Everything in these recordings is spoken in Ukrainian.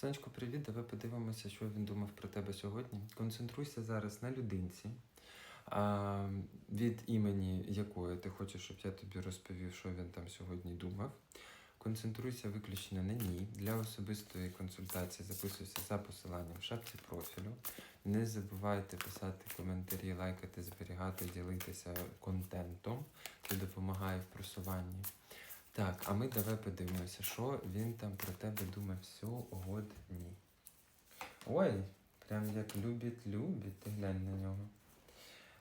Сонечко, привіт, давай подивимося, що він думав про тебе сьогодні. Концентруйся зараз на людинці, від імені якої ти хочеш, щоб я тобі розповів, що він там сьогодні думав. Концентруйся виключно на ній. Для особистої консультації записуйся за посиланням в шапці профілю. Не забувайте писати коментарі, лайкати, зберігати, ділитися контентом. Це допомагає в просуванні. Так, а ми давай подивимося, що він там про тебе думав сьогодні. Ой, прям як любить, любить, ти глянь на нього.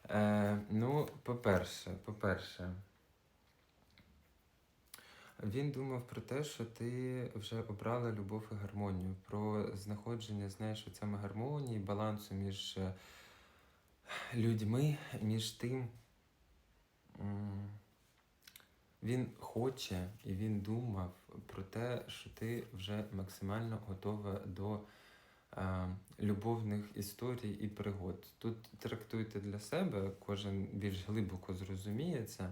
Е, ну, по-перше, по-перше, він думав про те, що ти вже обрала любов і гармонію, про знаходження, знаєш, саме гармонії, балансу між е, людьми, між тим. Він хоче і він думав про те, що ти вже максимально готова до е, любовних історій і пригод. Тут трактуйте для себе, кожен більш глибоко зрозуміє це.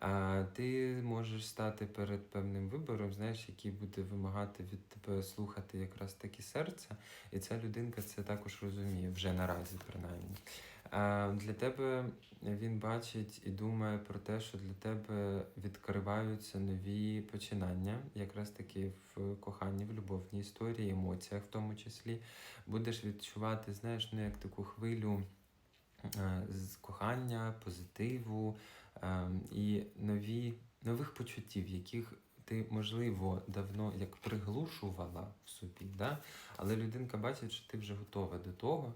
А ти можеш стати перед певним вибором, знаєш, який буде вимагати від тебе слухати якраз таки серце, і ця людинка це також розуміє, вже наразі принаймні. А для тебе він бачить і думає про те, що для тебе відкриваються нові починання, якраз таки в коханні, в любовній історії, емоціях в тому числі. Будеш відчувати, знаєш, ну як таку хвилю е, з кохання, позитиву е, і нові, нових почуттів, яких ти, можливо, давно як приглушувала в собі, да? але людинка бачить, що ти вже готова до того, е,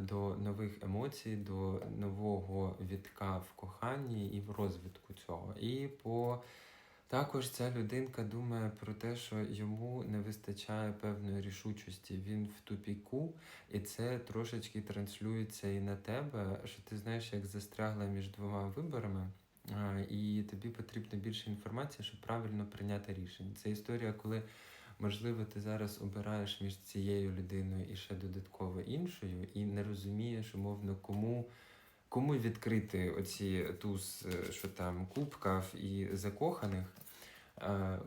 до нових емоцій, до нового вітка в коханні і в розвитку цього. І по також ця людинка думає про те, що йому не вистачає певної рішучості. Він в тупіку, і це трошечки транслюється і на тебе, що ти знаєш, як застрягла між двома виборами, і тобі потрібно більше інформації, щоб правильно прийняти рішення. Це історія, коли. Можливо, ти зараз обираєш між цією людиною і ще додатково іншою, і не розумієш, умовно, кому, кому відкрити оці туз, е, що там кубків і закоханих, е,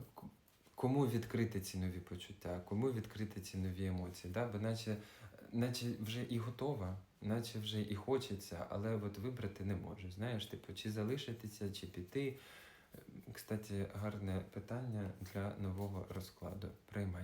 кому відкрити ці нові почуття, кому відкрити ці нові емоції. Да? Бо наче, наче вже і готова, наче вже і хочеться, але от вибрати не можеш. Знаєш, типу, чи залишитися, чи піти. Кстати, гарне питання для нового розкладу. Приймай.